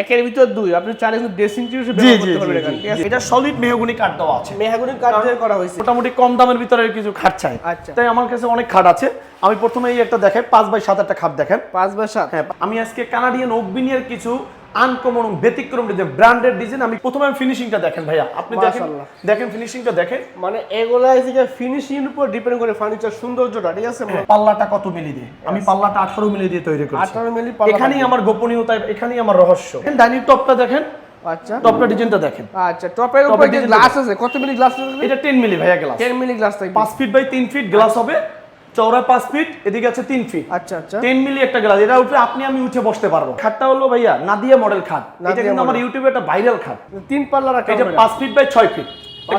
একের ভিতর দুই। আপনি চাইলে কিন্তু ড্রেসিং ব্যবহার করতে পারবেন এখানে ঠিক আছে? এটা সলিড মেহগুনি কাঠ দেওয়া আছে। মেহগুনি কাঠ দিয়ে করা হয়েছে। মোটামুটি কম দামের ভিতরে কিছু খাট চাই। আচ্ছা। তাই আমার কাছে অনেক খাট আছে। আমি প্রথমে এই একটা দেখাই পাঁচ বাই সাত একটা খাট দেখেন। পাঁচ বাই সাত। হ্যাঁ আমি আজকে কানাডিয়ান ওকবিনিয়ার কিছু আনকমন ব্যতিক্রম ডিজাইন ব্র্যান্ডেড ডিজাইন আমি প্রথমে ফিনিশিংটা দেখেন ভাইয়া। আপনি দেখেন দেখেন ফিনিশিংটা দেখেন। মানে এগুলা এদিকে ফিনিশিং এর উপর ডিপেন্ড করে ফার্নিচার সৌন্দর্যটা ঠিক আছে পাল্লাটা কত মিলি দিয়ে? আমি পাল্লাটা আঠারো মিলি দিয়ে তৈরি করেছি। 18 মিলি পাল্লা এখানেই আমার গোপনীয়তা এখানেই আমার রহস্য। ডাইনিং টপটা দেখেন। আচ্ছা। টপটা ডিজাইনটা দেখেন। আচ্ছা টপের উপর যে গ্লাস আছে কত মিলি গ্লাস আছে? এটা টেন মিলি ভাইয়া গ্লাস 10 মিলি গ্লাস থাকবে। পাঁচ ফিট বাই তিন ফিট গ্লাস হবে। চওড়া পাঁচ ফিট এদিকে আছে তিন ফিট আচ্ছা আচ্ছা। টেন মিলি একটা গ্লাস এটা উপরে আপনি আমি উঠে বসতে পারব। খাটটা হলো ভাইয়া নাদিয়া মডেল খাট। এটা কিন্তু আমার ইউটিউবে একটা ভাইরাল খাট। তিন পাল্লা রাখা এটা পাঁচ ফিট বাই ছয় ফিট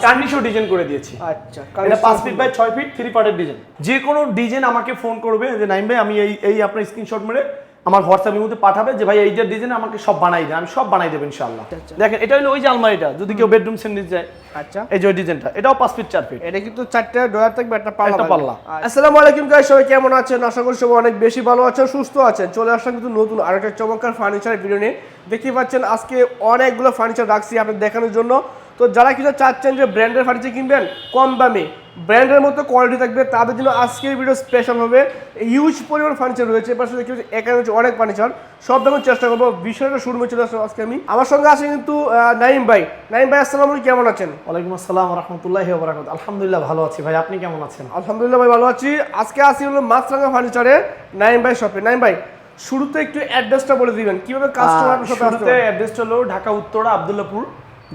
কার্নিশও ডিজাইন করে দিয়েছি। আচ্ছা এটা পাঁচ ফিট বাই ছয় ফিট থ্রি পার্টের ডিজাইন যে কোনো ডিজাইন আমাকে ফোন করবে। যে নাইম ভাই আমি এই এই আপনার স্ক্রিনশট মেরে আমার হোয়াটসঅ্যাপের মধ্যে পাঠাবে যে ভাই এইটার ডিজাইন আমাকে সব বানাই দেয় আমি সব বানাই দেবো ইনশাআল্লাহ। আচ্ছা। দেখেন এটা হলো ওই যে আলমারিটা যদি কেউ বেডরুম সেন্ড দিতে যায় আচ্ছা। এই যে ওই ডিজাইনটা এটাও পাঁচ ফিট চার ফিট এটা কিন্তু চারটে ডয়ার থাকবে একটা পাল্লা পাল্লা। আচ্ছা। আসসালামু আলাইকুম গাইস সবাই কেমন আছেন? আশা করি সবাই অনেক বেশি ভালো আছেন সুস্থ আছেন। চলে আসলাম কিন্তু নতুন আরেকটা চমৎকার ফার্নিচার ভিডিও নিয়ে। দেখতে পাচ্ছেন আজকে অনেকগুলো ফার্নিচার রাখছি আপনাদের দেখানোর জন্য। তো যারা কিছু চাচ্ছেন যে ব্র্যান্ডের ফার্নিচার কিনবেন কম দামে ব্র্যান্ডের মতো কোয়ালিটি থাকবে। তাদের জন্য আজকের ভিডিও স্পেশাল হবে। হিউজ পরিমাণ ফার্নিচার রয়েছে। পাশে দেখতে পাচ্ছি এখানে হচ্ছে অনেক ফার্নিচার সব দেখানোর চেষ্টা করব। বিষয়টা শুরু চলে আসলাম আজকে আমি। আমার সঙ্গে আছে কিন্তু নাইম ভাই। নাইম ভাই আসসালামু কেমন আছেন? ওয়ালাইকুম আসসালাম রহমতুল্লাহি ওবরাকাত আলহামদুলিল্লাহ ভালো আছি ভাই আপনি কেমন আছেন? আলহামদুলিল্লাহ ভাই ভালো আছি। আজকে আসি হলো মাছরাঙ্গা ফার্নিচারে নাইম ভাই শপে নাইম ভাই শুরুতে একটু অ্যাড্রেসটা বলে দিবেন। কীভাবে কাস্টমার সাথে আসতে শুরুতে অ্যাড্রেসটা হলো ঢাকা উত্তরা আবদুল্লাপুর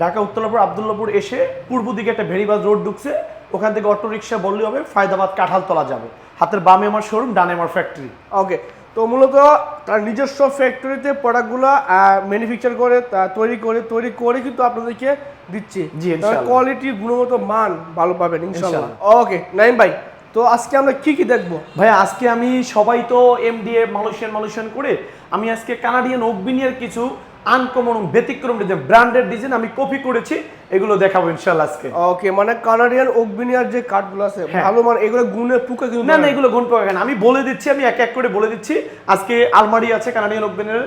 ঢাকা উত্তরাপুর আবদুল্লাপুর এসে পূর্ব দিকে একটা ভেরিবাজ রোড ঢুকছে। ওখান থেকে অটো রিক্সা বললে হবে ফায়দাবাদ কাঁঠালতলা যাবে। হাতের বামে আমার শোরুম ডানে আমার ফ্যাক্টরি ওকে তো মূলত তার নিজস্ব ফ্যাক্টরিতে প্রোডাক্টগুলো ম্যানুফ্যাকচার করে তৈরি করে তৈরি করে কিন্তু আপনাদেরকে দিচ্ছি। জি, কোয়ালিটি গুণগত মান ভালো পাবেন ইনশাআল্লাহ। ওকে নাইম ভাই তো আজকে আমরা কি কি দেখব? ভাই আজকে আমি সবাই তো এমডিএ মালয়েশিয়ান মালয়েশিয়ান করে আমি আজকে কানাডিয়ান ওকবিনিয়ার কিছু আনকমন ব্যতিক্রম ডিজাইন ব্র্যান্ডেড ডিজাইন আমি কপি করেছি। এগুলো দেখাবো ইনশাআল্লাহ আজকে ওকে মানে কানাডিয়ান ওকবিনিয়ার যে কাঠগুলো আছে হ্যাঁ। ভালো মানে এগুলো গুণে পুকে কিন্তু না না এগুলো গুণ না। আমি বলে দিচ্ছি আমি এক এক করে বলে দিচ্ছি আজকে আলমারি আছে কানাডিয়ান ওপেনের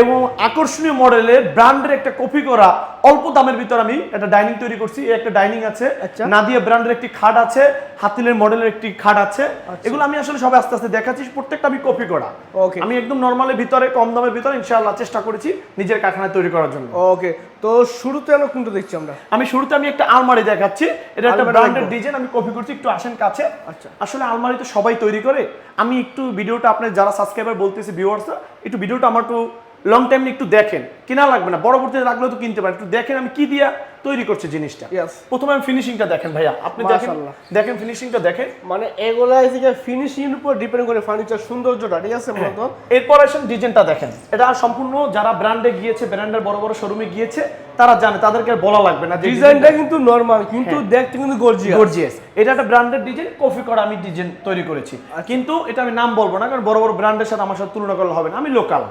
এবং আকর্ষণীয় মডেলের ব্র্যান্ডের একটা কপি করা অল্প দামের ভিতর আমি একটা ডাইনিং তৈরি করছি। একটা ডাইনিং আছে। আচ্ছা। নাদিয়া ব্র্যান্ডের একটি খাট আছে হাতিলের মডেলের একটি খাট আছে। এগুলো আমি আসলে সবাই আস্তে আস্তে দেখাচ্ছি প্রত্যেকটা আমি কপি করা। Okay. আমি একদম নর্মালের ভিতরে কম দামের ভিতরে ইনশাআল্লাহ চেষ্টা করেছি নিজের কারখানায় তৈরি করার জন্য। ওকে তো শুরুতে আমরা কোনটা দেখছি আমরা? আমি শুরুতে আমি একটা আলমারি দেখাচ্ছি। এটা একটা ব্র্যান্ডের ডিজাইন আমি কপি করছি একটু আসেন কাছে। আচ্ছা। আসলে আলমারি তো সবাই তৈরি করে। আমি একটু ভিডিওটা আপনার যারা সাবস্ক্রাইবার বলতেছি ভিউয়ার্সরা একটু ভিডিওটা আমার একটু লং টাইম একটু দেখেন। কিনা লাগবে না। পরবর্তীতে লাগলেও তো কিনতে পারেন। একটু দেখেন আমি কি দিয়া তৈরি করছি জিনিসটা। প্রথমে আমি ফিনিশিংটা দেখেন ভাইয়া। আপনি দেখেন দেখেন ফিনিশিংটা দেখেন। মানে এগুলা এদিকে ফিনিশিং এর উপর ডিপেন্ড করে ফার্নিচার সৌন্দর্যটা ঠিক আছে মূলত? এরপর আসেন ডিজাইনটা দেখেন। এটা সম্পূর্ণ যারা ব্র্যান্ডে গিয়েছে ব্র্যান্ডের বড় বড় শোরুমে গিয়েছে তারা জানে তাদেরকে বলা লাগবে না ডিজাইনটা কিন্তু নরমাল কিন্তু দেখতে কিন্তু গর্জিয়াস গর্জিয়াস এটা একটা ব্র্যান্ডেড ডিজাইন কপি করা আমি ডিজাইন তৈরি করেছি। আচ্ছা। কিন্তু এটা আমি নাম বলব না কারণ বড় বড় ব্র্যান্ডের সাথে আমার সাথে তুলনা করলে হবে না। আমি লোকাল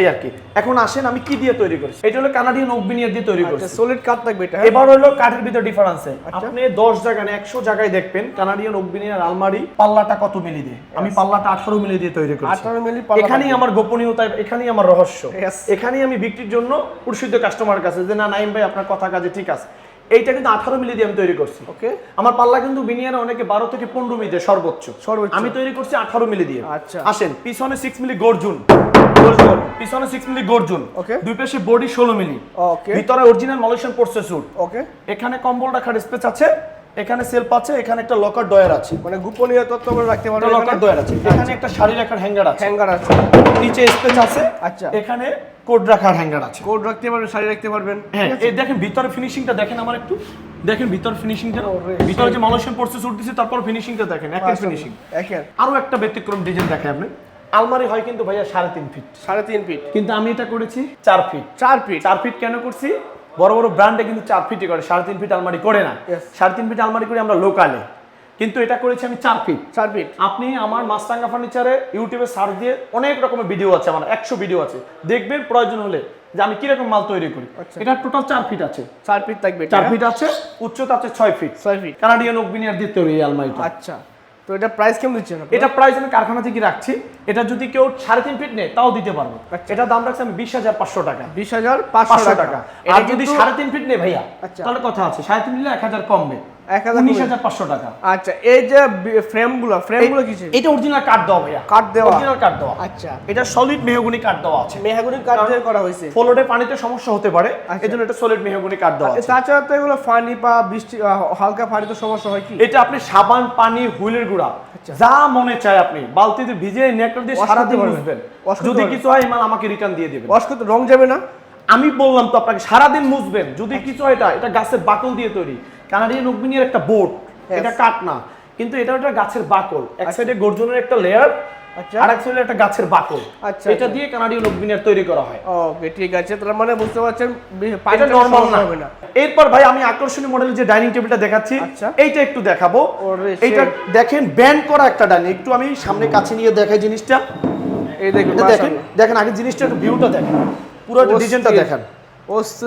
এই আর কি। এখন আসেন আমি কি দিয়ে তৈরি করেছি? এটা হলো কানাডিয়ান ওকবিনিয়ার দিয়ে তৈরি করেছি। সলিড কাট থাকবে এটা? এবার হলো কাঠের ভিতর ডিফারেন্সে আচ্ছা। আপনি জায়গায় দেখবেন কানাডিয়ান আলমারি পাল্লাটা কত মিলি দিয়ে? আমি পাল্লাটা আঠারো মিলি দিয়ে তৈরি করেছি। 18 মিলি পাল্লা এখানেই আমার গোপনীয়তা এখানেই আমার রহস্য। এখানেই আমি বিক্রির জন্য প্রসিদ্ধ কাস্টমার কাছে যে না নাইম ভাই আপনার কথা কাজে ঠিক আছে। এইটা কিন্তু আঠারো মিলি দিয়ে আমি তৈরি করছি। ওকে। আমার পাল্লা কিন্তু বিনিয়ারে অনেকে বারো থেকে পনেরো মিলি দেয় সর্বোচ্চ। সর্বোচ্চ। আমি তৈরি করছি আঠারো মিলি দিয়ে। আচ্ছা। আসেন পিছনে সিক্স মিলি গর্জুন। গর্জুন পিছনে মিলি গর্জুন Okay. দুই পাশে বডি ষোলো মিলি। ওকে ভিতরে অরিজিনাল মালয়েশিয়ান পড়ছে স্যুট ওকে এখানে কম্বল রাখার স্পেস আছে এখানে সেলফ আছে এখানে একটা লকার ডয়ার আছে। মানে গোপনীয় তথ্য আমরা রাখতে লকার ডয়ার আছে। এখানে একটা শাড়ি রাখার হ্যাঙ্গার আছে। হ্যাঙ্গার আছে। নিচে স্পেস আছে। আচ্ছা। এখানে কোড রাখার হ্যাঙ্গার আছে। কোড রাখতে পারবেন শাড়ি রাখতে পারবেন। হ্যাঁ এই দেখেন ভিতরে ফিনিশিংটা দেখেন আমার একটু। দেখেন ভিতর ফিনিশিংটা ভিতরে যে মালয়েশিয়ান পড়ছে স্যুট দিছে তারপর ফিনিশিংটা দেখেন একের ফিনিশিং একের। আরও একটা ব্যতিক্রম ডিজাইন দেখেন আপনি আলমারি হয় কিন্তু ভাইয়া সাড়ে তিন ফিট। সাড়ে তিন ফিট। কিন্তু আমি এটা করেছি চার ফিট। চার ফিট? চার ফিট কেন করছি? বড় বড় ব্র্যান্ডে কিন্তু চার ফিটই করে সাড়ে তিন ফিট আলমারি করে না। সাড়ে তিন ফিট আলমারি করি আমরা লোকালে কিন্তু এটা করেছি আমি চার ফিট। চার ফিট। আপনি আমার মাস্টাঙ্গা ফার্নিচারে ইউটিউবে সার্চ দিয়ে অনেক রকমের ভিডিও আছে আমার একশো ভিডিও আছে। দেখবেন প্রয়োজন হলে যে আমি কীরকম মাল তৈরি করি। আচ্ছা। এটা টোটাল চার ফিট আছে। চার ফিট থাকবে চার? ফিট আছে? উচ্চতা আছে ছয় ফিট। ছয় ফিট। কানাডিয়ান ওকবিনিয়ার দিয়ে তৈরি এই আলমারিটা। আচ্ছা। তো এটা প্রাইস কেমন দিচ্ছেন এটা প্রাইস আমি কারখানা থেকে রাখছি। এটা যদি কেউ সাড়ে তিন ফিট নেয় তাও দিতে পারব। আচ্ছা। এটা দাম রাখছি আমি বিশ হাজার পাঁচশো টাকা। বিশ হাজার পাঁচশো টাকা। আর যদি সাড়ে তিন ফিট নেই ভাইয়া আচ্ছা। তাহলে কথা আছে। সাড়ে তিন নিলে এক হাজার কমবে। 1000 উনিশ কমবে। হাজার পাঁচশো টাকা। আচ্ছা এই যে ফ্রেমগুলো ফ্রেমগুলো কিসের এটা অরিজিনাল কাঠ দেওয়া ভাইয়া। কাঠ দেওয়া? অরিজিনাল কাঠ দেওয়া। আচ্ছা। এটা সলিড মেহগুনি কাঠ দেওয়া আছে। মেহাগুনি কাঠ দিয়ে করা হয়েছে। ফ্লোরে পানিতে সমস্যা হতে পারে। এজন্য এটা সলিড মেহগুনি কাঠ দেওয়া আছে। তাছাড়া তো এগুলো ফানি বা বৃষ্টি হালকা পানি সমস্যা হয় কি? এটা আপনি সাবান পানি হুইলের গুঁড়া আচ্ছা। যা মনে চায় আপনি বালতিতে ভিজে নেকড়ে দিয়ে সারা করতে দিন মুছবেন। যদি কিছু হয় মাল আমাকে রিটার্ন দিয়ে দিবেন। রং যাবে না? আমি বললাম তো আপনাকে সারাদিন মুছবেন যদি কিছু হয় এটা এটা গাছের বাকল দিয়ে তৈরি। কানাডিয়ান অগ্নির একটা বোর্ড Yes. এটা কাঠ না কিন্তু এটা একটা গাছের বাকল। এক সাইডে গর্জনের একটা লেয়ার আচ্ছা। আর এক সাইডে একটা গাছের বাকল। আচ্ছা, এটা আচ্ছা। দিয়ে কানাডিয়ান অগ্নির তৈরি করা হয়। ওকে ঠিক আছে তার মানে বুঝতে পারছেন এটা নরমাল না। হবে না। এরপর ভাই আমি আকর্ষণীয় মডেলের যে ডাইনিং টেবিলটা দেখাচ্ছি আচ্ছা। এইটা একটু দেখাবো। এইটা দেখেন ব্যান্ড করা একটা ডাইনিং একটু আমি সামনে কাছে নিয়ে দেখাই জিনিসটা। এই দেখেন দেখেন আগে জিনিসটা একটু ভিউটা দেখেন। পুরো ডিজাইনটা দেখেন।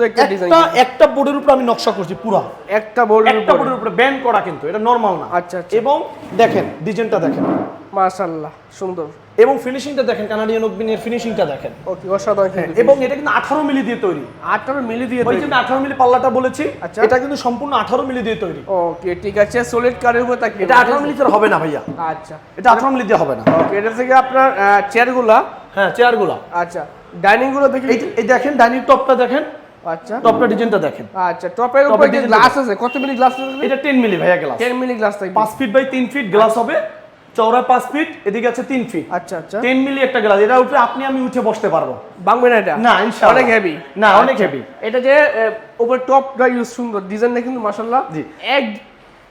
একটা ডিজাইন একটা একটা বোর্ডের উপর আমি নকশা করছি পুরো। একটা বোর্ডের একটা বোর্ডের উপরে ব্যান্ড করা কিন্তু এটা নরমাল না। আচ্ছা, আচ্ছা। এবং দেখেন ডিজাইনটা দেখেন। মাশাআল্লাহ সুন্দর। এবং ফিনিশিংটা দেখেন কানাডিয়ান অগ্নির ফিনিশিংটা দেখেন। ওকে অসাধারণ হ্যাঁ, এবং এটা কিন্তু আঠারো মিলি দিয়ে তৈরি। আটটার মিলি দিয়ে ওই। জন্য আঠারো মিলি পাল্লাটা বলেছি আচ্ছা। এটা কিন্তু সম্পূর্ণ আঠারো মিলি দিয়ে তৈরি। ওকে ঠিক আছে সলিড কারের উপর তাকিয়ে এটা আঠারো মিলিতে হবে না ভাইয়া। আচ্ছা। এটা আঠারো মিলি দিয়ে হবে না। ওকে এটা থেকে আপনার চেয়ারগুলা হ্যাঁ চেয়ারগুলো আচ্ছা। ডাইনিংগুলো দেখি এই দেখেন ডাইনিং টপটা দেখেন। আচ্ছা। টপটা ডিজাইনটা দেখেন। আচ্ছা টপের উপরে যে গ্লাস আছে কত মিলি গ্লাস আছে? এটা টেন মিলি ভাইয়া গ্লাস 10 মিলি গ্লাস থাকবে। পাঁচ ফিট বাই তিন ফিট গ্লাস হবে। চওড়া পাঁচ ফিট এদিকে আছে তিন ফিট আচ্ছা আচ্ছা। টেন মিলি একটা গ্লাস এটা উপরে আপনি আমি উঠে বসতে পারব। বাংবে না এটা? না ইনশাআল্লাহ। অনেক হেভি না অনেক হেভি এটা যে উপরে টপটা ইউজ সুন্দর। ডিজাইনটা কিন্তু মাশাআল্লাহ জি।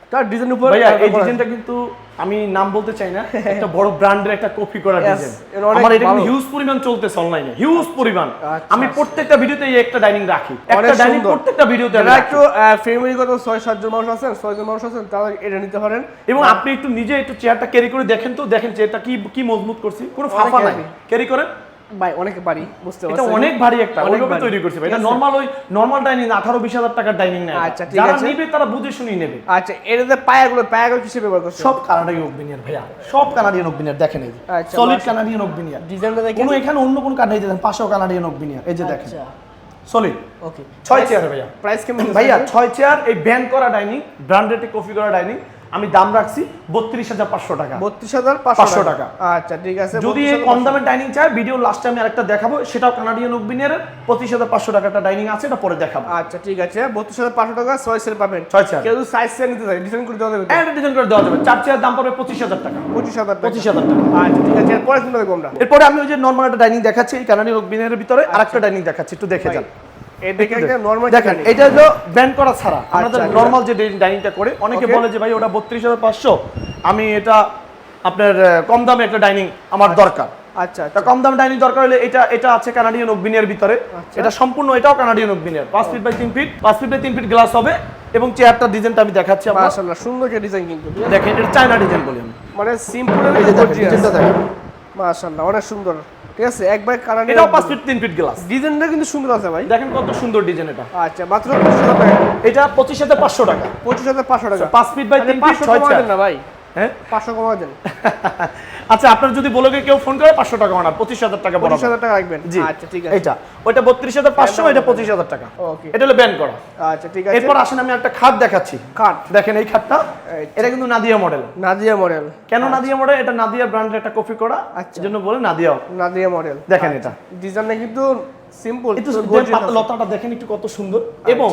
একটা ডিজাইন উপর এই ডিজাইনটা কিন্তু আমি নাম বলতে চাই না একটা বড় ব্র্যান্ডের একটা কপি করা ডিজাইন আমার এটা কিন্তু হিউজ পরিমাণ চলতেছে অনলাইনে হিউজ পরিমাণ। আচ্ছা, আমি আচ্ছা। প্রত্যেকটা ভিডিওতে এই একটা ডাইনিং রাখি। একটা ডাইনিং প্রত্যেকটা ভিডিওতে আমি। একটু ফ্যামিলিগত ছয় সাতজন মানুষ আছেন ছয়জন মানুষ আছেন তারা এটা নিতে পারেন। এবং আপনি একটু নিজে একটু চেয়ারটা ক্যারি করে দেখেন তো দেখেন চেয়ারটা কি কি মজবুত করছি। কোনো ফাফা নাই। ক্যারি করেন। ভাই অনেকে পারি বুঝতে এটা অনেক ভারী একটা অনেক ওইভাবে তৈরি করছি ভাই। এটা নরমাল ওই নরমাল ডাইনিং আঠারো বিশ হাজার টাকার ডাইনিং না আচ্ছা, ঠিক যারা আছে। নিবে তারা বুঝে শুনেই নেবে। আচ্ছা এটাতে পায়াগুলো পায়াগুলো কিসে ব্যবহার করছে সব কানাডিয়ান অগ্নিয়ার ভাইয়া। সব কানাডিয়ান অগ্নিয়ার দেখেন এই আচ্ছা, সলিড কানাডিয়ান অগ্নিয়ার ডিজাইনটা দেখেন। কোনো এখানে অন্য কোনো কাঠ নেই দেখেন পাঁচশো কানাডিয়ান অগ্নিয়ার এই যে দেখেন। আচ্ছা সলিড ওকে ছয় চেয়ার ভাইয়া। প্রাইস কেমন ভাইয়া ছয় চেয়ার এই ব্যান্ড করা ডাইনিং ব্র্যান্ডেড কফি করা ডাইনিং আমি দাম রাখছি বত্রিশ হাজার পাঁচশো টাকা। বত্রিশ হাজার পাঁচশো টাকা। আচ্ছা ঠিক আছে যদি কম দামের ডাইনিং চাই ভিডিও লাস্টে আমি আরেকটা দেখাবো সেটাও কানাডিয়ান অগ্নিয়ার পঁচিশ হাজার পাঁচশো টাকা একটা ডাইনিং আছে এটা পরে দেখাবো। আচ্ছা ঠিক আছে বত্রিশ হাজার পাঁচশো টাকা ছয় সেল পাবেন। ছয় চেয়ার কেউ সাইজ নিতে চায় ডিজাইন করে দেওয়া যাবে? ডিজাইন করে দেওয়া যাবে। চার চেয়ার দাম পড়বে পঁচিশ হাজার টাকা। পঁচিশ হাজার পঁচিশ হাজার টাকা। আচ্ছা ঠিক আছে এরপরে আমরা। এরপরে আমি ওই যে নর্মাল একটা ডাইনিং দেখাচ্ছি এই কানাডিয়ান অগ্নিয়ারের ভিতরে আরেকটা ডাইনিং দেখাচ্ছি একটু দেখে যান। দেখেন এটা হলো ব্যান্ড করা ছাড়া। আমাদের আচ্ছা। নর্মাল যে ডাইনিংটা করে অনেকে বলে যে ভাই ওটা বত্রিশ হাজার পাঁচশো। আমি এটা আপনার কম দামে একটা ডাইনিং আমার দরকার। আচ্ছা তা আচ্ছা। কম দাম ডাইনিং দরকার হলে এটা এটা আছে কানাডিয়ান অগ্নিয়ার ভিতরে। আচ্ছা। এটা সম্পূর্ণ এটাও কানাডিয়ান অগ্নিয়ার পাঁচ ফিট বাই তিন ফিট পাঁচ ফিট বাই তিন ফিট গ্লাস হবে এবং চেয়ারটার ডিজাইনটা আমি দেখাচ্ছি মাশাআল্লাহ সুন্দর একটা ডিজাইন কিন্তু। দেখেন এটা চায়না ডিজাইন বলি আমি। মানে সিম্পল এই যে ডিজাইনটা মাশাআল্লাহ অনেক সুন্দর। ঠিক আছে একবার কালার এটাও পাঁচ ফিট তিন ফিট গ্লাস ডিজাইনটা কিন্তু সুন্দর আছে ভাই। দেখেন কত সুন্দর ডিজাইন এটা। আচ্ছা মাত্র পঁচিশ হাজার টাকা। এটা পঁচিশ হাজার পাঁচশো টাকা। পঁচিশ হাজার পাঁচশো টাকা। পাঁচ ফিট বাই 3 ফিট পাঁচশো ছয় কমা চেয়ার দেন না ভাই। হ্যাঁ? পাঁচশো কমা দেন। আচ্ছা আপনার যদি বলে কেউ ফোন করে পাঁচশো টাকা বানান পঁচিশ হাজার টাকা পঁচিশ হাজার টাকা রাখবেন? জি। আচ্ছা ঠিক আছে। এটা ওইটা বত্রিশ হাজার পাঁচশো এটা পঁচিশ হাজার টাকা। ওকে। এটা হলো ব্যান করা। আচ্ছা ঠিক আছে। এরপর আসেন আমি একটা খাট দেখাচ্ছি। কাঠ দেখেন এই খাটটা। এটা কিন্তু নাদিয়া মডেল নাদিয়া মডেল কেন নাদিয়া মডেল এটা নাদিয়া ব্র্যান্ডের একটা কপি করা আচ্ছা। জন্য বলে নাদিয়া। নাদিয়া মডেল দেখেন এটা। ডিজাইনটা কিন্তু সিম্পল একটু লতাটা দেখেন একটু কত সুন্দর। এবং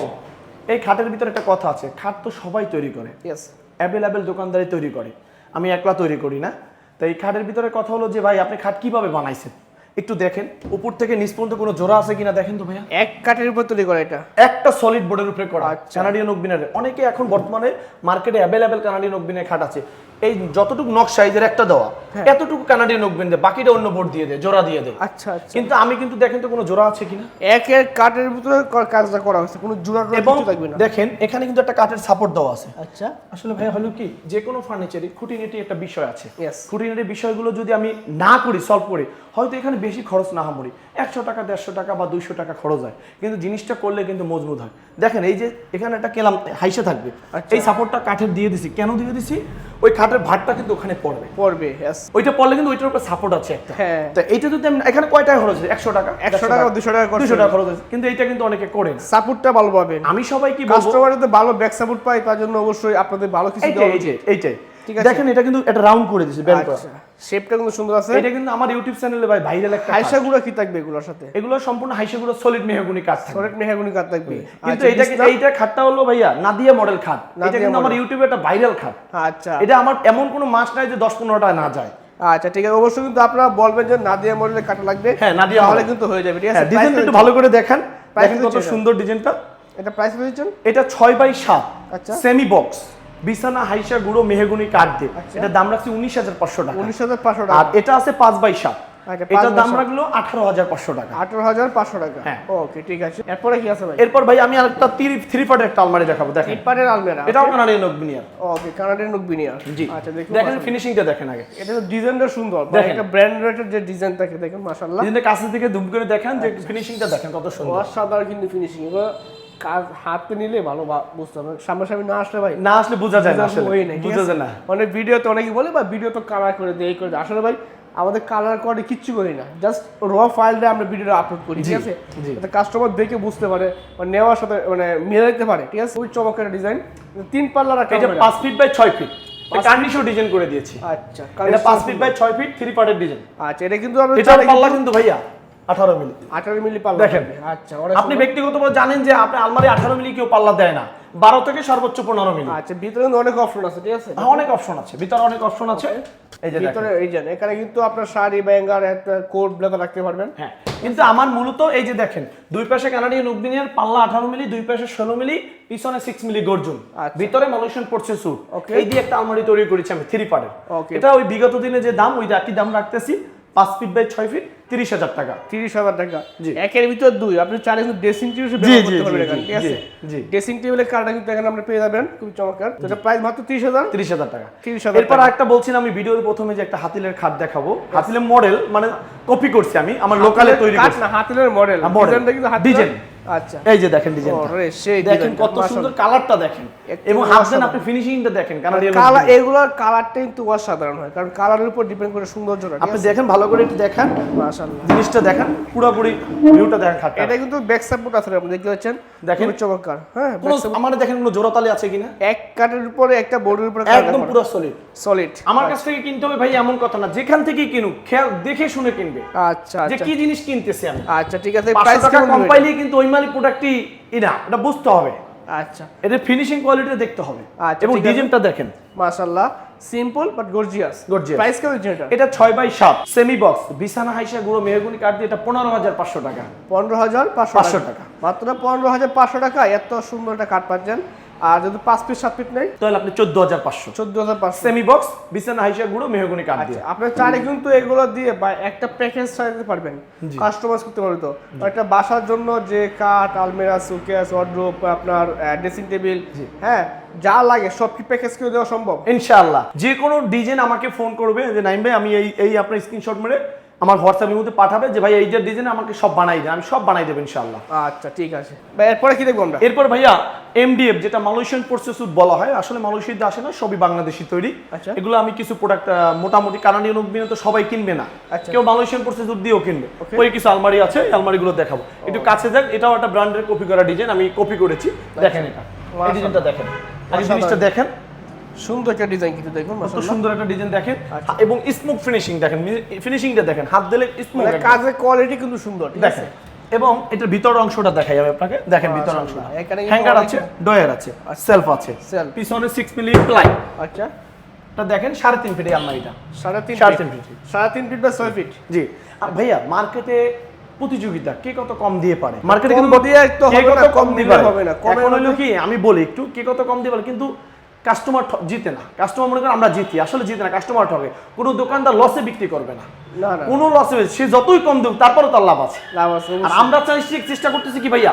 এই খাটের ভিতরে একটা কথা আছে খাট তো সবাই তৈরি করে। ইয়েস অ্যাভেলেবেল দোকানদারি তৈরি করে। আমি একলা তৈরি করি না। তো এই খাটের ভিতরে কথা হলো যে ভাই আপনি খাট কীভাবে বানাইছেন? একটু দেখেন। উপর থেকে নিচ পর্যন্ত কোনো জোড়া আছে কিনা দেখেন তো ভাইয়া? এক কাঠের উপর তৈরি করা এটা? একটা সলিড বোর্ডের উপরে করা। আচ্ছা। কানাডিয়ান অগ্বিনের অনেকে এখন বর্তমানে মার্কেটে অ্যাভেলেবেল কানাডিয়ান অগ্বিনের খাট আছে। এই যতটুকু নক সাইজের একটা দেওয়া হ্যাঁ। এতটুকু কানাডিয়ান অগ্বিন দেয় বাকিটা অন্য বোর্ড দিয়ে দেয় জোড়া দিয়ে দেয়। আচ্ছা আচ্ছা। কিন্তু আমি কিন্তু দেখেন তো কোনো জোড়া আছে কিনা? এক এক কাঠের ভিতরে কাজটা করা হয়েছে কোনো জোড়া এবং কিছু থাকবে না। দেখেন এখানে কিন্তু একটা কাঠের সাপোর্ট দেওয়া আছে। আচ্ছা। আসলে ভাই হলো কি যে কোনো ফার্নিচারই খুঁটিনাটি একটা বিষয় আছে. খুঁটিনাটি বিষয়গুলো যদি আমি না করি সলভ করি হয়তো এখানে বেশি খরচ না হামরি। একশো টাকা দেড়শো টাকা বা দুইশো টাকা খরচ হয়। কিন্তু জিনিসটা করলে কিন্তু মজবুত হয়। দেখেন এই যে এখানে একটা কেলাম হাইসে থাকবে। আচ্ছা। এই সাপোর্টটা কাঠের দিয়ে দিছি। কেন দিয়ে দিছি? ওই খাটের ভারটা কিন্তু ওখানে পড়বে। পড়বে ওইটা পড়লে কিন্তু ওইটার উপর সাপোর্ট আছে একটা। হ্যাঁ। তো এইটা যদি এখানে কয় টাকা খরচ হয় একশো টাকা? 100 টাকা, 200 টাকা খরচ দুশো টাকা খরচ হয়েছে। কিন্তু এইটা কিন্তু অনেকে করে সাপোর্টটা ভালো পাবে আমি সবাই কি কাস্টমার যদি ভালো ব্যাক সাপোর্ট পাই তার জন্য অবশ্যই আপনাদের ভালো কিছু এইটাই দেওয়া এইটাই উচিত। এইটাই ঠিক আছে। দেখেন এটা কিন্তু একটা রাউন্ড করে দিয়েছে ব্যান্ড শেপটা কিন্তু সুন্দর আছে। এটা কিন্তু আমার ইউটিউব চ্যানেলে ভাই ভাইরাল একটা হাইসা। গুলো কি থাকবে এগুলোর সাথে? এগুলো সম্পূর্ণ হাইসেগুলো সলিড মেহগুনি কাঠ থাকে সরেট মেহাগুনি কাট থাকবে। কিন্তু আচ্ছা, এটা বিছনা? এইটা খাটটা হলো ভাইয়া নাদিয়া মডেল খাট। এটা কিন্তু আমার ইউটিউবে একটা ভাইরাল খাট। আচ্ছা। এটা আমার এমন কোনো মাস নাই যে দশ পনেরোটা না যায়। আচ্ছা ঠিক আছে। অবশ্যই কিন্তু আপনারা বলবেন যে নাদিয়া মডেলের কাটা লাগবে। হ্যাঁ, নাদিয়া model। কিন্তু হয়ে যাবে ঠিক হ্যাঁ আছে? ডিজাইনটা একটু ভালো করে দেখান। দেখেন কত সুন্দর ডিজাইনটা এটা প্রাইস বলেছেন এটা ছয় বাই সাত। আচ্ছা। সেমি বক্স বিছানা হাইসা গুঁড়ো মেহগুনি কাঠ দিয়ে। আচ্ছা। এটা দাম রাখছি উনিশ হাজার পাঁচশো টাকা। উনিশ হাজার পাঁচশো টাকা। আর এটা আছে পাঁচ বাই সাত। আচ্ছা, এটার দাম রাখল আঠারো হাজার পাঁচশো টাকা। আঠারো হাজার পাঁচশো টাকা। হ্যাঁ। ওকে ঠিক আছে। এরপরে কি আছে ভাই? এরপর ভাই আমি আরেকটা থ্রি থ্রি পার্টের একটা আলমারি দেখাবো দেখেন। টিপারের আলমেরা এটাও কানাডিয়ান নকবিনিয়ার ওকে কানাডিয়ান জি। আচ্ছা দেখুন দেখেন ফিনিশিংটা দেখেন আগে। এটা তো ডিজাইনটা সুন্দর। মানে। একটা ব্র্যান্ড রেটের যে ডিজাইন থাকে দেখুন মাশাআল্লাহ। ডিজাইনটা কাছে থেকে দুম করে দেখেন যে ফিনিশিংটা দেখেন কত সুন্দর। অসাধারণ কিন্তু ফিনিশিং এগুলো কাজ হাতে নিলে ভালো বুঝতে হবে সামনাসামনি না আসলে ভাই না আসলে বোঝা যায় না আসলে। বোঝা যায় না। অনেক ভিডিওতে অনেকে বলে বা ভিডিও তো কালার করে দেয় করে দেয় আসলে ভাই আমাদের কালার করে কিচ্ছু করি না। জাস্ট র ফাইলটা আমরা ভিডিওটা আপলোড করি ঠিক আছে? যাতে কাস্টমার দেখে বুঝতে পারে বা নেওয়ার সাথে মানে মিলাইতে পারে ঠিক আছে? ওই চমৎকার ডিজাইন তিন পাল্লার এটা। পাঁচ ফিট বাই ছয় ফিট কার্নিশও ডিজাইন করে দিয়েছি। আচ্ছা এটা পাঁচ ফিট বাই ছয় ফিট থ্রি পার্টের ডিজাইন আচ্ছা এটা কিন্তু আমরা এটা পাল্লা কিন্তু ভাইয়া আঠারো মিলি। আঠারো মিলি পাল্লা দেখেন। আচ্ছা আপনি ব্যক্তিগতভাবে জানেন যে আপনি আলমারি আঠারো মিলি কেউ পাল্লা দেয় না। বারো থেকে সর্বোচ্চ পনেরো মিলি। আচ্ছা ভিতরে অনেক অপশন আছে ঠিক আছে? হ্যাঁ, অনেক অপশন আছে ভিতরে অনেক অপশন আছে। এই যে। ভিতরে এই যে এখানে কিন্তু আপনার শাড়ি ব্যাঙ্গার একটা কোট রাখতে পারবেন। হ্যাঁ কিন্তু আমার মূলত এই যে দেখেন দুই পাশে কানাডিয়ান উকদিনিয়ার পাল্লা আঠারো মিলি দুই পাশে ষোলো মিলি পিছনে সিক্স মিলি গর্জুন। আচ্ছা। ভিতরে মানুষজন পড়ছে Okay. এই দিয়ে একটা আলমারি তৈরি করেছি আমি থ্রি পার্টের এটা ওই বিগত দিনে যে দাম ওই একই দাম রাখতেছি। পাঁচ ফিট বাই ছয় ফিট তিরিশ হাজার টাকা। তিরিশ হাজার টাকা। একের ভিতর দুই। আপনি চাইলে কিন্তু ড্রেসিং টেবিল ঠিক আছে। ড্রেসিং টেবিলের কার্ডটা কিন্তু এখানে আপনি পেয়ে যাবেন খুবই চমৎকার। তো এটা প্রাইস মাত্র তিরিশ হাজার? তিরিশ হাজার টাকা। 30,000 এরপর টাকা। একটা বলছিলাম আমি ভিডিওর প্রথমে যে একটা হাতিলের খাট দেখাবো। হাতিলের মডেল মানে কপি করছি আমি আমার লোকালে তৈরি করছি। না হাতিলের মডেল মডেল model। কিন্তু Design। আচ্ছা। এই যে দেখেন ডিজাইন দেখেন কত সুন্দর কালারটা দেখেন। এবং হাত দেন আপনি ফিনিশিংটা দেখেন কানাডিয়ান কালার এগুলোর কালারটা কিন্তু অসাধারণ হয় কারণ কালারের উপর ডিপেন্ড করে আপনি দেখেন ভালো করে একটু দেখেন। মাশাআল্লাহ জিনিসটা দেখেন পুরোপুরি ভিউটা দেখেন খাটটা। এটা কিন্তু ব্যাক সাপোর্ট আছে আপনি দেখতে পাচ্ছেন? দেখেন। চমৎকার। হ্যাঁ কোনো আমার দেখেন কোনো জোড়াতালি আছে কিনা? এক কাঠের উপরে একটা বোর্ডের উপরে একদম পুরো সলিড সলিড আমার কাছ থেকে কিনতে হবে ভাই এমন কথা না যেখান থেকেই কিনুক খেয়াল দেখে শুনে কিনবে। আচ্ছা যে আচ্ছা। কি জিনিস কিনতেছি আমি। আচ্ছা ঠিক আছে প্রাইস কম কিন্তু ওই মালি প্রোডাক্টই ইনা এটা বুঝতে হবে। আচ্ছা। এটা ফিনিশিং কোয়ালিটি দেখতে হবে। আচ্ছা, এবং ডিজাইনটা দেখেন। মাশাআল্লাহ simple but gorgeous gorgeous price কেমন দিচ্ছেন এটা? এটা 6 বাই 7 সেমি বক্স বিছানা হাইসা গুঁড়ো মেহগুনি কাঠ দিয়ে এটা পনেরো হাজার পাঁচশো টাকা। পনেরো হাজার পাঁচশো টাকা। মাত্র পনেরো হাজার পাঁচশো টাকা এত সুন্দর একটা কাঠ পাচ্ছেন। আর যদি পাঁচ পিস সাত পিস নেই? তাহলে আপনি চোদ্দ হাজার পাঁচশো। চোদ্দ হাজার পাঁচশো। সেমি বক্স বিছানা হাইসা গুঁড়ো মেহগুনি কাঠ দিয়ে। আচ্ছা আপনার চারে কিন্তু এগুলো দিয়ে বা একটা প্যাকেজ সাজাতে পারবেন। কাস্টমাইজ করতে পারবে তো? একটা বাসার জন্য যে কাঠ আলমিরা সুকেস ওয়ার্ড্রোব আপনার ড্রেসিং টেবিল হ্যাঁ যা লাগে সব কি প্যাকেজ করে দেওয়া সম্ভব? ইনশাআল্লাহ। যে কোনো ডিজাইন আমাকে ফোন করবে যে নাইম ভাই আমি এই এই আপনার স্ক্রিনশট মেরে আমার হোয়াটসঅ্যাপের মধ্যে পাঠাবে যে ভাই এইটার ডিজাইন আমাকে সব বানাই দেয় আমি সব বানাই দেবো ইনশাআল্লাহ। আচ্ছা ঠিক আছে। বা এরপরে কি দেখব আমরা? এরপর ভাইয়া এমডিএফ যেটা মালয়েশিয়ান প্রসেসুট বলা হয় আসলে মালয়েশিয়াতে আসে না সবই বাংলাদেশি তৈরি। আচ্ছা। এগুলো আমি কিছু প্রোডাক্ট মোটামুটি কানাডিয়ান উদ্ভিদ তো সবাই কিনবে না। আচ্ছা। কেউ মালয়েশিয়ান প্রসেসুট দিয়েও কিনবে। ওই কিছু আলমারি আছে এই আলমারিগুলো দেখাবো। একটু কাছে যাক এটাও একটা ব্র্যান্ডের কপি করা ডিজাইন আমি কপি করেছি। দেখেন এটা। এই ডিজাইনটা দেখেন। এই জিনিসটা দেখেন। সুন্দর একটা ডিজাইন কিন্তু দেখুন কত সুন্দর একটা ডিজাইন দেখেন। আচ্ছা। এবং স্মোক ফিনিশিং দেখেন। ফিনিশিংটা দেখেন। হাত দিলে স্মোক মানে কাজের কোয়ালিটি কিন্তু সুন্দর ঠিক আছে? দেখেন। এবং এটার ভিতর অংশটা দেখাই আমি আপনাকে। দেখেন ভিতর অংশটা। এখানে হ্যাঙ্গার আছে ডয়ার আছে সেলফ আছে। পিছনে সিক্স মিলি প্লাই আচ্ছা। এটা দেখেন সাড়ে তিন ফিট এই আলমারিটা সাড়ে তিন সাড়ে ফিট। তিন ফিট। সাড়ে তিন ফিট বা ছয় ফিট জি। ভাইয়া মার্কেটে প্রতিযোগিতা কে কত কম দিয়ে পারে? মার্কেটে কম কিন্তু দিয়ে তো হবে না, কম কম দিয়ে হবে না, কমের হলো কি আমি বলি একটু কে কত কম দিয়ে পারে কিন্তু কাস্টমার জিতে না। কাস্টমার মনে করেন আমরা জিতি আসলে জিতে না কাস্টমার ঠকে কোনো দোকানদার লসে বিক্রি করবে না। কোনো লসে সে যতই কম দেবে তারপরও তার লাভ আছে। লাভ আছে আর আমরা চাই চেষ্টা করতেছি কি ভাইয়া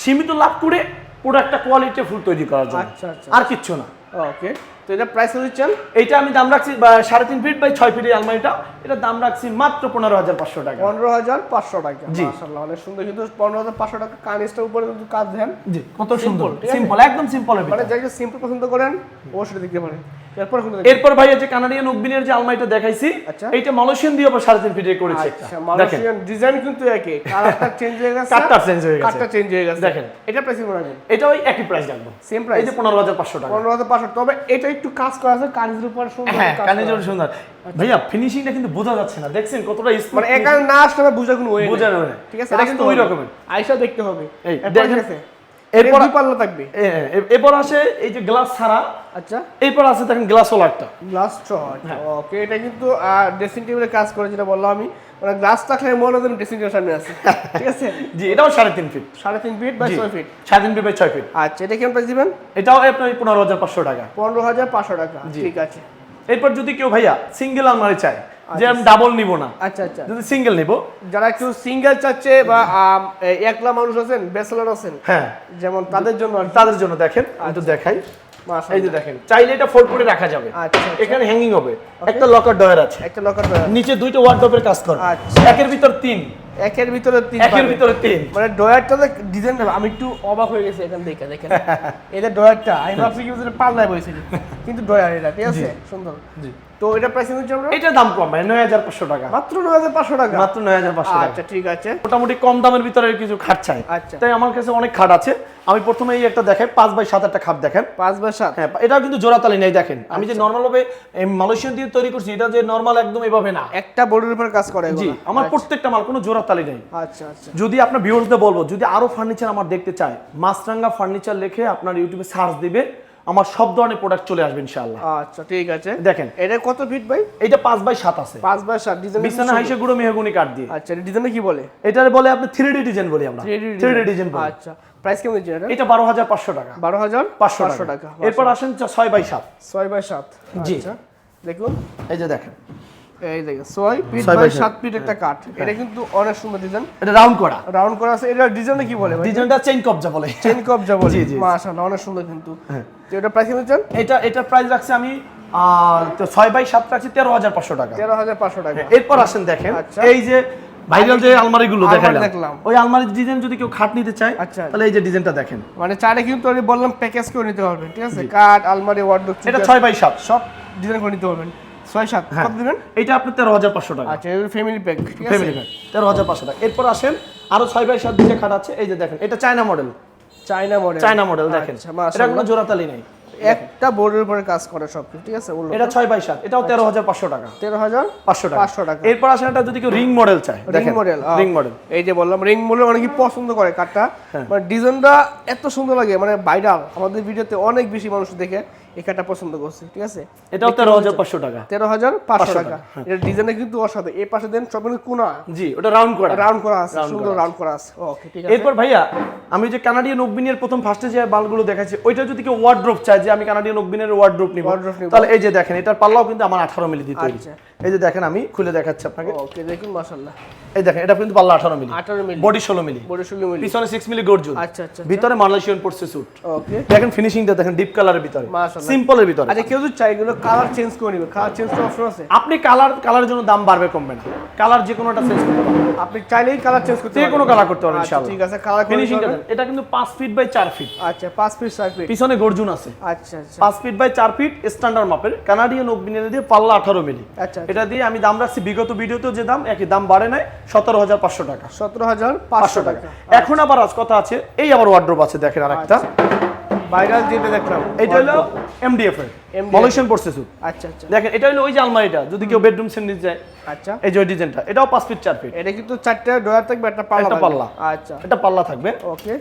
সীমিত লাভ করে প্রোডাক্টটা কোয়ালিটি ফুল তৈরি করার জন্য। আচ্ছা, আচ্ছা। আর কিচ্ছু না। ওকে এটা প্রাইস দিচ্ছেন এইটা আমি দাম রাখছি সাড়ে তিন ফিট বাই ছয় ফিটের আলমারিটা এটা দাম রাখছি মাত্র পনেরো হাজার পাঁচশো টাকা। পনেরো হাজার পাঁচশো টাকা জি। অনেক সুন্দর কিন্তু পনেরো হাজার পাঁচশো টাকা কানিসটার উপরে কিন্তু কাজ দেন জি কত সুন্দর? সিম্পল একদম সিম্পলের মানে যাকে সিম্পল পছন্দ করেন অবশ্যই দেখতে পারেন এরপর ভাই যে কানাডিয়ান উকবিনের যে আলমারিটা দেখাইছি আচ্ছা। এইটা মালয়েশিয়ান দিয়ে আবার সাড়ে তিন ফিটের করেছে একটা। আচ্ছা মালয়েশিয়ান ডিজাইন কিন্তু একই কালারটা চেঞ্জ হয়ে গেছে চেঞ্জ হয়ে গেছে। চেঞ্জ হয়ে গেছে। দেখেন। এটা প্রাইস কেমন এটা ওই একই প্রাইস রাখব। সেম প্রাইস এই যে পনেরো হাজার পাঁচশো টাকা। পনেরো হাজার পাঁচশো তবে এটা একটু কাজ করা আছে কানিজের উপর সুন্দর হ্যাঁ জোর সুন্দর। ভাইয়া ফিনিশিংটা কিন্তু বোঝা যাচ্ছে না। দেখছেন কতটা মানে এখানে না আসলে বুঝা কোনো ওয়ে বোঝা যাবে না। ঠিক আছে এটা কিন্তু ওই রকমের। আইসা দেখতে হবে। এই, দেখেন। এরপর- পাল্লা থাকবে। এরপর আসে এই যে গ্লাস ছাড়া। আচ্ছা। এরপর আছে দেখেন গ্লাস গ্লাস চট। ওকে এটা কিন্তু ড্রেসিং টেবিলে কাজ করে যেটা বললাম আমি। মানে গ্লাস থাকলে মনে হয় ড্রেসিং টেবিলের সামনে আছে ঠিক আছে? জি এটাও সাড়ে তিন ফিট সাড়ে তিন ফিট বা ছয় ফিট সাড়ে তিন ফিট বাই ছয় ফিট আচ্ছা এটা কেমন প্রাইস দিবেন? এটাও আপনার পনেরো হাজার পাঁচশো টাকা। পনেরো হাজার পাঁচশো টাকা ঠিক আছে। এরপর যদি কেউ ভাইয়া সিঙ্গেল আলমারি চায় যে আমি ডাবল নিব না। আচ্ছা আচ্ছা। যদি সিঙ্গেল নিব। যারা কেউ সিঙ্গেল চাচ্ছে বা একলা মানুষ আছেন ব্যাচেলার আছেন হ্যাঁ। যেমন তাদের জন্য তাদের জন্য দেখেন আমি একটু দেখাই। এই যে দেখেন চাইলে এটা ফোল্ড করে রাখা যাবে। আচ্ছা আচ্ছা। এখানে হ্যাঙ্গিং হবে। একটা লকার ডয়ার আছে। একটা লকার নিচে দুইটা ওয়ার্ডরোবের কাজ করে। আচ্ছা। একের ভিতর তিন। একের ভিতরে তিন একের ভিতরে তিন। মানে ডয়ারটা ডিজাইন আমি একটু অবাক হয়ে গেছি এখান থেকে দেখেন। এদের ডয়ারটা আমি ভাবছি কি পাল্লায় কিন্তু ডয়ার এটা ঠিক আছে? সুন্দর। জি। তো এটা প্রাইস হচ্ছে আমরা এটার দাম কম ভাই নয় হাজার পাঁচশো টাকা। মাত্র নয় হাজার পাঁচশো টাকা? মাত্র নয় হাজার পাঁচশো টাকা। আচ্ছা ঠিক আছে। মোটামুটি কম দামের ভিতরে কিছু খাট চাই। আচ্ছা। তাই আমার কাছে অনেক খাট আছে। আমি প্রথমে এই একটা দেখাই পাঁচ বাই সাত একটা খাট দেখেন। পাঁচ বাই সাত? হ্যাঁ এটাও কিন্তু জোড়াতালি নেই দেখেন। আমি আচ্ছা। যে নর্মাল ভাবে মালয়েশিয়ান দিয়ে তৈরি করছি এটা যে নর্মাল একদম এভাবে না। একটা বোর্ডের উপর কাজ করে জি আমার আচ্ছা, প্রত্যেকটা মাল কোনো জোড়াতালি নেই। আচ্ছা আচ্ছা। যদি আপনার ভিউয়ার্সদের বলব যদি আরও ফার্নিচার আমার দেখতে চায় মাছরাঙ্গা ফার্নিচার লিখে আপনার ইউটিউবে সার্চ দিবে আমার সব ধরনের প্রোডাক্ট চলে আসবে ইনশাআল্লাহ। আচ্ছা ঠিক আছে। দেখেন। এটা কত ফিট ভাই? এটা পাঁচ বাই সাত আছে। পাঁচ বাই সাত ডিজাইন বিছানা হাইসে গুঁড়ো মেহগুনি কাঠ দিয়ে। আচ্ছা এটা ডিজাইন কি বলে? এটার বলে আপনি থ্রি ডি ডিজাইন বলি আমরা। 3D থ্রি ডি ডিজাইন বলি। আচ্ছা প্রাইস কেমন দিচ্ছেন এটা? এটা বারো হাজার পাঁচশো টাকা। বারো হাজার পাঁচশো পাঁচশো টাকা। টাকা। এরপর আসেন চ- ছয় বাই সাত। ছয় বাই সাত। জি। আচ্ছা দেখুন। এই যে দেখেন। এই দেখুন ছয় ফিট বাই বাই সাত। সাত ফিট একটা কাঠ। এটা কিন্তু অনেক সুন্দর ডিজাইন এটা রাউন্ড করা। রাউন্ড করা আছে। এটা ডিজাইনে কি বলে ডিজাইনটা চেইন কবজা বলে। চেন কপ বলে। জি, জি। মাশাআল্লাহ অনেক সুন্দর কিন্তু। হ্যাঁ। এটা প্রাইস কেমন চান? এটা এটা প্রাইস রাখছি আমি ছয় বাই সাত রাখছি তেরো হাজার পাঁচশো টাকা। তেরো হাজার পাঁচশো টাকা। এরপর আসেন দেখেন। আচ্ছা। এই যে ভাইরাল যে আলমারিগুলো দেখালাম। ওই আলমারির ডিজাইন যদি কেউ খাট নিতে চায় আচ্ছা। তাহলে এই যে ডিজাইনটা দেখেন। মানে কিন্তু আমি বললাম প্যাকেজ করে নিতে পারবেন ঠিক আছে? কাঠ আলমারি ওয়ার্ডরোব এটা ছয় বাই সাত। সব ডিজাইন করে নিতে পারবেন ছয় সাত হ্যাঁ। কত দিবেন? এটা আপনার তেরো হাজার পাঁচশো টাকা। আচ্ছা ফ্যামিলি প্যাক ফ্যামিলি খাট তেরো হাজার পাঁচশো টাকা। এরপর আসেন আরও ছয় বাই সাত দিকে খাট আছে। এই যে দেখেন এটা China model China model China model দেখেন। আচ্ছা, এটা কোনো জোড়াতালি নেই। একটা বোর্ডের উপরে কাজ করে সব ঠিক আছে? এটা ছয় বাই সাত এটাও তেরো হাজার পাঁচশো টাকা। তেরো হাজার পাঁচশো টাকা। পাঁচশো টাকা। এরপর আসেন একটা যদি কেউ রিং মডেল চায় রিং মডেল রিং মডেল এই যে বললাম রিং মডেল অনেকে পছন্দ করে কাঠটা। হ্যাঁ। মানে ডিজাইনটা এত সুন্দর লাগে মানে ভাইরাল আমাদের ভিডিওতে অনেক বেশি মানুষ দেখে। এই পছন্দ করছে ঠিক আছে? এটাও তেরো হাজার পাঁচশো টাকা। তেরো হাজার পাঁচশো টাকা। ডিজাইনটা কিন্তু অসাধারণ এই পাশে দেন সব কোনা। জি ওটা রাউন্ড করা। রাউন্ড করা আছে সুন্দর রাউন্ড করা আছে। ওকে ঠিক আছে। এরপর ভাইয়া আমি যে কানাডিয়ান প্রথম ফার্স্টে যে বালগুলো দেখাচ্ছি ওইটা যদি কেউ ওয়ার্ড্রোপ চায় যে আমি কানাডিয়ান ওয়ার্ড্রোপ নিব। তাহলে এই যে দেখেন এটার পাল্লাও কিন্তু আমার আঠারো মিলি দিয়ে তৈরি আচ্ছা। এই যে দেখেন আমি খুলে দেখাচ্ছি আপনাকে। ওকে দেখুন মাশাআল্লাহ। এই দেখেন এটা কিন্তু পাল্লা আঠারো মিলি। আঠারো মিলি। বডি ষোলো মিলি। বড় শুলি মিলি। পিছনে সিক্স মিলি গর্জুন। আচ্ছা আচ্ছা ভিতরে মালয়েশিয়ান পড়ছে স্যুট ওকে দেখেন ফিনিশিংটা দেখেন ডিপ কালারের ভিতরে। মাশাআল্লাহ। সিম্পলের ভিতরে। আচ্ছা কেউ যদি চাই এগুলো কালার চেঞ্জ করে নিবে কালার চেঞ্জ করার অপশন আছে? আপনি কালার কালারের জন্য দাম বাড়বে কমবে না। কালার যে কোনোটা চেঞ্জ করতে পারবেন। আপনি চাইলেই কালার চেঞ্জ করতে যে কোনো কালার করতে পারবেন আচ্ছা, ইনশাআল্লাহ। ঠিক আছে কালার ফিনিশিংটা এটা কিন্তু পাঁচ ফিট বাই চার ফিট আচ্ছা পাঁচ ফিট ছয় ফিট পিছনে গর্জুন আছে। আচ্ছা আচ্ছা। পাঁচ ফিট বাই চার ফিট স্ট্যান্ডার্ড মাপের কানাডিয়ান অগ্নিনে দিয়ে পাল্লা আঠারো মিলি। আচ্ছা এটা দিয়ে আমি দাম রাখছি বিগত ভিডিওতে যে দাম একই দাম বাড়ে নাই সতেরো হাজার পাঁচশো টাকা। সতেরো হাজার পাঁচশো পাঁচশো টাকা। টাকা। এখন আবার আজ কথা আছে এই আবার ওয়ার্ড্রোপ আছে দেখেন আর একটা ভাইরাল যেটা দেখলাম এটা হলো এমডিএফ এর MDF পড়ছে আচ্ছা আচ্ছা। দেখেন এটা হলো ওই যে আলমারিটা যদি কেউ বেডরুম নিতে যায় আচ্ছা। এই যে ডিজাইনটা এটাও পাঁচ ফিট চার ফিট এটা কিন্তু চারটে ডয়ার থাকবে একটা পাল্লা একটা পাল্লা। আচ্ছা। এটা পাল্লা থাকবে। ওকে।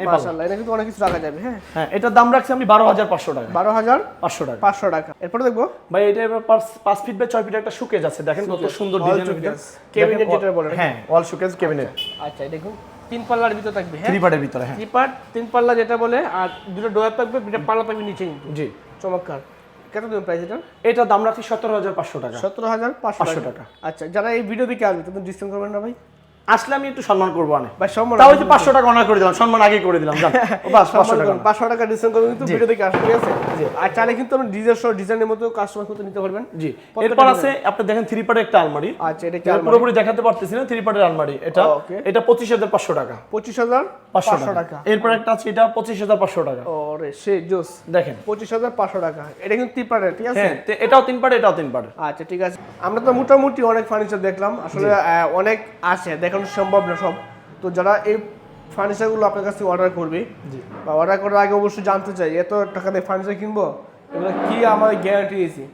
এই। মাশাআল্লাহ এটা কিন্তু অনেক কিছু রাখা যাবে হ্যাঁ। হ্যাঁ এটার দাম রাখছি আমি বারো হাজার পাঁচশো টাকা। বারো হাজার পাঁচশো টাকা। পাঁচশো টাকা। এরপরে দেখব। ভাই এটা এবার পাঁচ- পাঁচ ফিট বাই ছয় ফিট একটা শুকেজ আছে দেখেন কত সুন্দর ডিজাইনের দেখেন, যেটা বলে। হ্যাঁ ওয়াল শুকেজ ক্যাবিনেট আচ্ছা দেখুন। তিন পাল্লার ভিতরে থাকবে হ্যাঁ? থ্রি পার্টের ভিতরে হ্যাঁ। থ্রি পার্ট তিন পাল্লা যেটা বলে আর দুটো ডোয়ার থাকবে দুটো পাল্লা থাকবে নিচে কিন্তু। জি। চমৎকার। কত দেবেন প্রাইস এটা? এটা দাম রাখছি সতেরো হাজার পাঁচশো টাকা। সতেরো হাজার পাঁচশো 500 টাকা। আচ্ছা যারা এই ভিডিও দেখে আসবে তাদের ডিসকাউন্ট করবেন না ভাই? আসলে আমি একটু সম্মান করব অনেক ভাই সম্মান তাও যে পাঁচশো টাকা অনার করে দিলাম সম্মান আগে করে দিলাম বাস পাঁচশো টাকা না। পাঁচশো টাকা ডিসকাউন্ট করবেন কিন্তু ভিডিও দেখে আসবে ঠিক আছে? আর চাইলে কিন্তু আপনি ডিজাইন সহ ডিজাইনের মতো কাস্টমার করতে নিতে পারবেন। জি। এরপর আছে আপনি দেখেন থ্রি পার্টের একটা আলমারি। আচ্ছা এটা কি পুরোপুরি দেখাতে পারতেছি না থ্রি পার্টের আলমারি এটা। এটা পঁচিশ হাজার পাঁচশো টাকা। পঁচিশ হাজার পাঁচশো টাকা। এরপর একটা আছে এটা পঁচিশ হাজার পাঁচশো টাকা। ওরে সে জোস। দেখেন। পঁচিশ হাজার পাঁচশো টাকা। এটা কিন্তু তিপ্রাটের ঠিক আছে? হ্যাঁ এটাও তিন পার্ট এটাও তিন পার্ট আচ্ছা ঠিক আছে। আমরা তো মোটামুটি অনেক ফার্নিচার দেখলাম। আসলে অনেক আছে দেখানো সম্ভব না সব। তো যারা এই ফার্নিচারগুলো আপনার কাছ অর্ডার করবে বা অর্ডার করার আগে অবশ্যই জানতে চাই এত টাকা দিয়ে ফার্নিচার কিনবো? এগুলো কি আমার গ্যারান্টি দিয়েছি?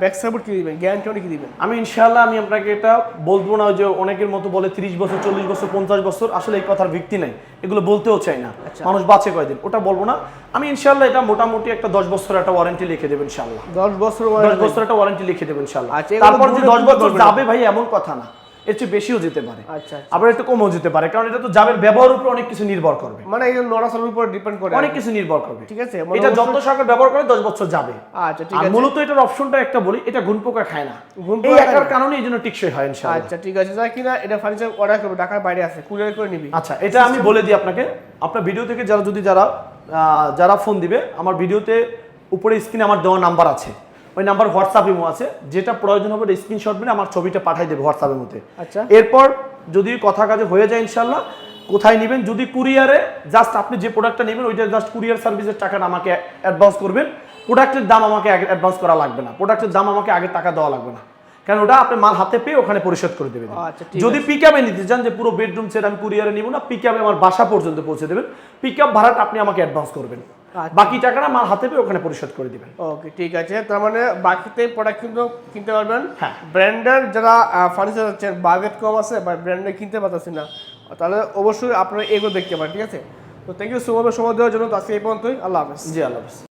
ব্যাক সাপোর্ট কি দিবেন? গ্যারান্টি অনেক দিবেন? আমি ইনশাআল্লাহ আমি আপনাকে এটা বলব না যে অনেকের মতো বলে 30 বছর চল্লিশ বছর পঞ্চাশ বছর আসলে এই কথার ভিত্তি নাই। এগুলো বলতেও চাই না। আচ্ছা। মানুষ বাঁচে কয়দিন? ওটা বলব না। আমি ইনশাআল্লাহ এটা মোটামুটি একটা দশ বছর একটা ওয়ারেন্টি লিখে দেবেন ইনশাআল্লাহ। দশ বছর দশ warranty। বছর একটা ওয়ারেন্টি লিখে দেবেন ইনশাআল্লাহ। তারপর যে দূরে দশ দূরে বছর করবেন যাবে ভাই এমন কথা না। এর চেয়ে বেশিও যেতে পারে। আচ্ছা আচ্ছা। আবার একটু কমও যেতে পারে কারণ এটা তো যাবের ব্যবহারের উপর অনেক কিছু নির্ভর করবে। মানে এই নড়াচড়ার উপর ডিপেন্ড করে। অনেক কিছু নির্ভর করবে। ঠিক আছে মানে এটা যত্ন সহকারে ব্যবহার করে দশ বছর যাবে। আচ্ছা ঠিক আছে। মূলত এটার অপশনটা একটা বলি এটা খায় না। এই একার কারণে টিকসই হয় ইনশাআল্লাহ। আচ্ছা ঠিক আছে। যা কিনা এটা ফার্নিচার অর্ডার করবে ঢাকার বাইরে আছে কুরিয়ার করে নিবি। আচ্ছা এটা আমি বলে দিই আপনাকে। আপনার ভিডিও থেকে যারা যদি যারা যারা ফোন দিবে আমার ভিডিওতে উপরে স্ক্রিনে আমার দেওয়া নাম্বার আছে। ওই নাম্বার হোয়াটসঅ্যাপ ইমো আছে। যেটা প্রয়োজন হবে স্ক্রিনশট মেরে আমার ছবিটা পাঠিয়ে দেবে হোয়াটসঅ্যাপের মধ্যে। আচ্ছা। এরপর যদি কথা কাজে হয়ে যায় ইনশাল্লাহ কোথায় নেবেন? যদি কুরিয়ারে জাস্ট আপনি যে প্রোডাক্টটা নেবেন ওইটা জাস্ট কুরিয়ার সার্ভিসের টাকাটা আমাকে অ্যাডভান্স করবেন। প্রোডাক্টের দাম আমাকে অ্যাডভান্স করা লাগবে না। প্রোডাক্টের দাম আমাকে আগে টাকা দেওয়া লাগবে না। কারণ ওটা আপনি মাল হাতে পেয়ে ওখানে পরিশোধ করে দেবেন। আচ্ছা, যদি পিক আপে নিতে চান যে পুরো বেডরুম সেট আমি কুরিয়ারে নিব না পিক আপে আমার বাসা পর্যন্ত পৌঁছে দেবেন। পিক আপ ভাড়াটা আপনি আমাকে অ্যাডভান্স করবেন। বাকি টাকাটা মাল হাতে পেয়ে ওখানে পরিশোধ করে দিবেন। ওকে ঠিক আছে। তার মানে বাকিতে প্রোডাক্ট কিন্তু কিনতে পারবেন। হ্যাঁ। ব্র্যান্ডের যারা ফার্নিচার আছে বাজেট কম আছে বা ব্র্যান্ডে কিনতে পারতেছি না তাহলে অবশ্যই আপনারা এগুলো দেখতে পারেন ঠিক আছে? তো থ্যাংক ইউ সো মাচ সময় দেওয়ার জন্য তো আজকে এই পর্যন্তই। আল্লাহ হাফেজ। জি আল্লাহ হাফেজ।